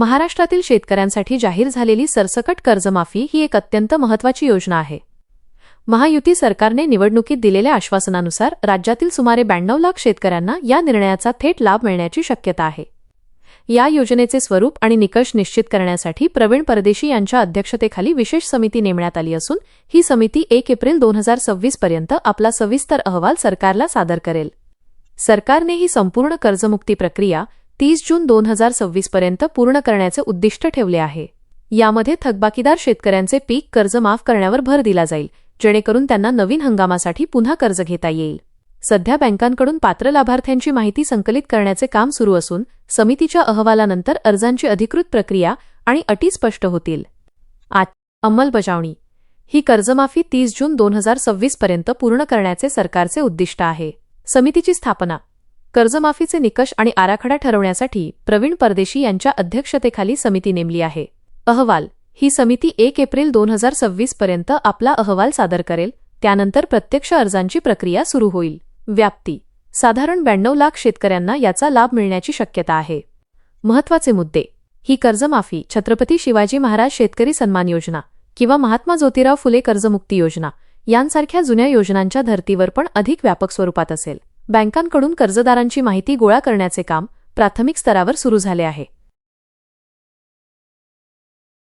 महाराष्ट्रातील शेतकऱ्यांसाठी जाहीर झालेली सरसकट कर्जमाफी ही एक अत्यंत महत्वाची योजना आहे. महायुती सरकारने निवडणुकीत दिलेल्या आश्वासनानुसार राज्यातील सुमारे ब्याण्णव लाख शेतकऱ्यांना या निर्णयाचा थेट लाभ मिळण्याची शक्यता आहे. या योजनेचे स्वरूप आणि निकष निश्चित करण्यासाठी प्रवीण परदेशी यांच्या अध्यक्षतेखाली विशेष समिती नेमण्यात आली असून ही समिती एक एप्रिल दोन हजार सव्वीस पर्यंत आपला सविस्तर अहवाल सरकारला सादर करेल. सरकारने ही संपूर्ण कर्जमुक्ती प्रक्रिया तीस जून दोन हजार सव्वीस पर्यंत पूर्ण करण्याचे उद्दिष्ट ठेवले आहे. यामध्ये थकबाकीदार शेतकऱ्यांचे पीक कर्ज माफ करण्यावर भर दिला जाईल जेणेकरून त्यांना नवीन हंगामासाठी पुन्हा कर्ज घेता येईल. सध्या बँकांकडून पात्र लाभार्थ्यांची माहिती संकलित करण्याचे काम सुरू असून समितीच्या अहवालानंतर अर्जांची अधिकृत प्रक्रिया आणि अटी स्पष्ट होतील. आत अंमलबजावणी. ही कर्जमाफी तीस जून दोन हजार सव्वीस पर्यंत पूर्ण करण्याचे सरकारचे उद्दिष्ट आहे. समितीची स्थापना. कर्जमाफीचे निकष आणि आराखडा ठरवण्यासाठी प्रवीण परदेशी यांच्या अध्यक्षतेखाली समिती नेमली आहे. अहवाल ही समिती एक एप्रिल दोन हजार सव्वीस पर्यंत आपला अहवाल सादर करेल त्यानंतर प्रत्यक्ष अर्जांची प्रक्रिया सुरू होईल. व्याप्ती साधारण ब्याण्णव लाख शेतकऱ्यांना याचा लाभ मिळण्याची शक्यता आहे. महत्त्वाचे मुद्दे ही कर्जमाफी छत्रपती शिवाजी महाराज शेतकरी सन्मान योजना किंवा महात्मा ज्योतिराव फुले कर्जमुक्ती योजना यांसारख्या जुन्या योजनांच्या धर्तीवर पण अधिक व्यापक स्वरूपात असेल. बँकांकडून कर्जदारांची माहिती गोळा करण्याचे काम प्राथमिक स्तरावर सुरू झाले आहे.